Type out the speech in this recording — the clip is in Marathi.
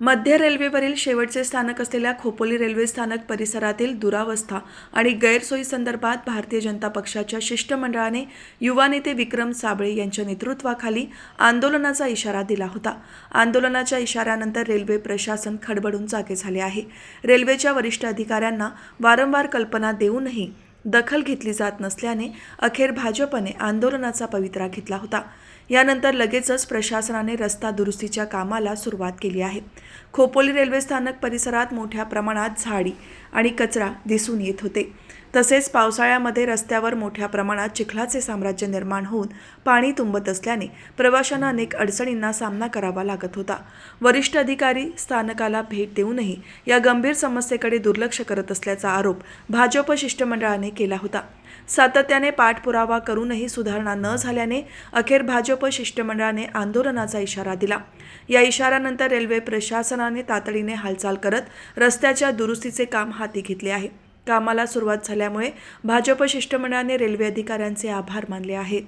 मध्य रेल्वेवरील शेवटचे स्थानक असलेल्या खोपोली रेल्वे स्थानक परिसरातील दुरावस्था आणि गैरसोयीसंदर्भात भारतीय जनता पक्षाच्या शिष्टमंडळाने युवा नेते विक्रम साबळे यांच्या नेतृत्वाखाली आंदोलनाचा इशारा दिला होता. आंदोलनाच्या इशाऱ्यानंतर रेल्वे प्रशासन खडबडून जागे झाले आहे. रेल्वेच्या वरिष्ठ अधिकाऱ्यांना वारंवार कल्पना देऊनही दखल घेतली जात नसल्याने अखेर भाजपने आंदोलनाचा पवित्रा घेतला होता. यानंतर लगेचच प्रशासनाने रस्ता दुरुस्तीच्या कामाला सुरुवात केली आहे. खोपोली रेल्वे स्थानक परिसरात मोठ्या प्रमाणात झाडी आणि कचरा दिसून येत होते. तसेच पावसाळ्यामध्ये रस्त्यावर मोठ्या प्रमाणात चिखलाचे साम्राज्य निर्माण होऊन पाणी तुंबत असल्याने प्रवाशांना अनेक अडचणींना सामना करावा लागत होता. वरिष्ठ अधिकारी स्थानकाला भेट देऊनही या गंभीर समस्येकडे दुर्लक्ष करत असल्याचा आरोप भाजप शिष्टमंडळाने केला होता. सातत्याने पाठपुरावा करूनही सुधारणा न झाल्याने अखेर भाजप शिष्टमंडळाने आंदोलनाचा इशारा दिला. या इशाऱ्यानंतर रेल्वे प्रशासनाने तातडीने हालचाल करत रस्त्याच्या दुरुस्तीचे काम हाती घेतले आहे. कामाला सुरुवात झाल्यामुळे भाजप शिष्टमंडळाने रेल्वे अधिकाऱ्यांचे आभार मानले आहेत.